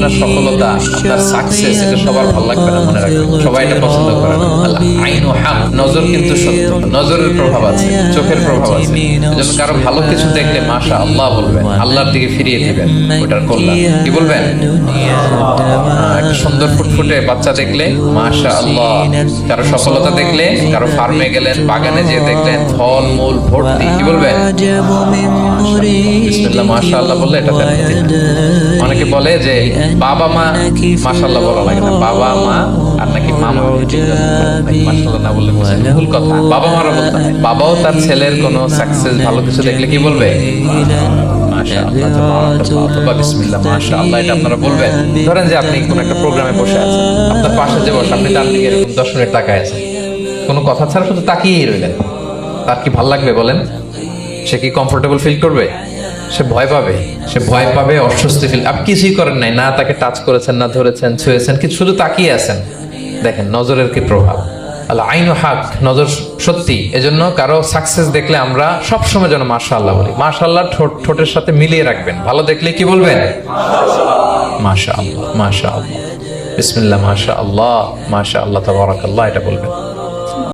আপনার সফলতা আপনার সাকসেস এটা সবার ভালো লাগবে না মনে রাখবেন। সবাই এটা পছন্দ করে না। আইন ও নজর কিন্তু সত্য। নজরের প্রভাব আছে চোখের প্রভাব আছে। যেমন কারও ভালো কিছু দেখলে মাশা আল্লাহ বলবেন আল্লাহর দিকে ফিরিয়ে দিবেন ওটার কল্যাণ। কি বলবেন? একটা সুন্দর ফুটফুটে বাচ্চা দেখলে মাশা আল্লাহ কারও সফলতা দেখলে, কারও ফার্মে গেলেন, বাগানে যেয়ে দেখলেন, ফল, মূল, ভর্তি, কি বলবেন? মাশা আল্লাহ বললে এটা অনেকে বলে যে, বাবা, মা মাশাল্লাহ বলা লাগে না। বাবা, মা, আর নাকি মামা মাশাল্লাহ না বললে। ভুল কথা। বাবা মারা বলতে বাবাও তার ছেলের কোনো সাকসেস ভালো কিছু দেখলে কি বলবে? মাশাআল্লাহ, তাবারাকাল্লাহ, অথবা বিসমিল্লাহ, মাশাআল্লাহ, এটা আপনারা বলবেন। ধরেন যে আপনি কোন একটা প্রোগ্রামে বসে আছেন আপনার পাশে যে বসে আপনি তার দিকে এরকম দশ মিনিট তাকায় আছেন। কোনো কথা ছাড়া শুধু তাকিয়েই রইলেন। তার কি ভালো লাগবে বলেন? সে কি কমফোর্টেবল ফিল করবে? সে ভয় পাবে। সে ভয় পাবে অস্বস্তি ফিল আপনি কিছুই করেন নাই। না তাকে টাচ করেছেন না ধরেছেন ছুঁয়েছেন কিন্তু শুধু তাকিয়ে আছেন? দেখেন নজরের কি প্রভাব। আল্লাহ, আইন হাক, নজর সত্যি। এজন্য কারও সাকসেস দেখলে আমরা সবসময় যেন মাশা আল্লাহ বলি। মাশা আল্লাহ ঠোঁট, ঠোঁটের সাথে মিলিয়ে রাখবেন। ভালো দেখলে কি বলবেন? মাশা আল্লাহ মাশা আল্লাহ বিসমিল্লাহ মাশা আল্লাহ মাশা আল্লাহ তাবারাকাল্লাহ, এটা বলবেন।